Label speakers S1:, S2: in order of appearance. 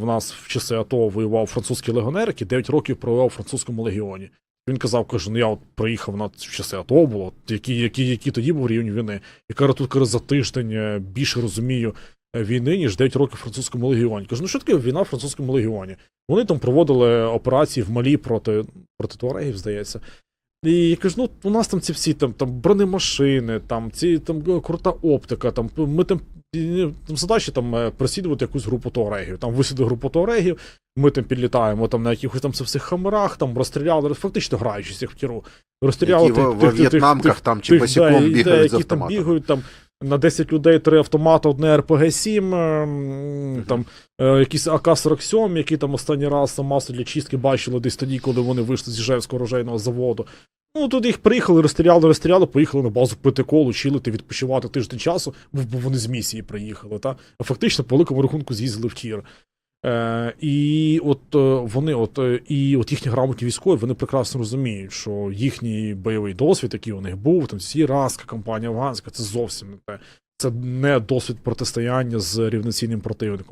S1: в нас в часи АТО воював французький легіонер, який 9 років провел у французькому легіоні. Він казав, каже, ну я от приїхав на часи АТО було, який, який, який тоді був рівень війни. І каже, тут каже, за тиждень е, більше розумію е, війни, ніж 9 років в французькому легіоні. Кажу, ну що таке війна в французькому легіоні? Вони там проводили операції в Малі проти, проти туарегів, здається. І я кажу, ну у нас там ці всі там, там бронемашини, там ці там е, крута оптика, там ми там. Там задача там е, переслідувати якусь групу туарегів. Там висіли групу туарегів, ми там підлітаємо там на якихось там цих хамерах, там розстріляли, фактично граючись їх в тіру. Розстріляли
S2: Які во, во в'єтнамках там чи
S1: тих,
S2: босиком
S1: да, і-
S2: бігають
S1: да,
S2: з
S1: які там бігають там на 10 людей три автомати, одне РПГ-7, ем, там е, якісь АК-47, які там останній раз на масу для чистки бачили десь тоді, коли вони вийшли з Іжевського оружейного заводу. Ну, тут їх приїхали, розстріляли, розстріляли, поїхали на базу пити колу, чилити, відпочивати тиждень часу, бо вони з місії приїхали, та? а фактично по великому рахунку з'їздили в тір. Е, і от е, вони, от, е, і от їхні грамотні військові, вони прекрасно розуміють, що їхній бойовий досвід, який у них був, там сіраска, кампанія афганська, це зовсім не те. Це не досвід протистояння з рівноцінним противником.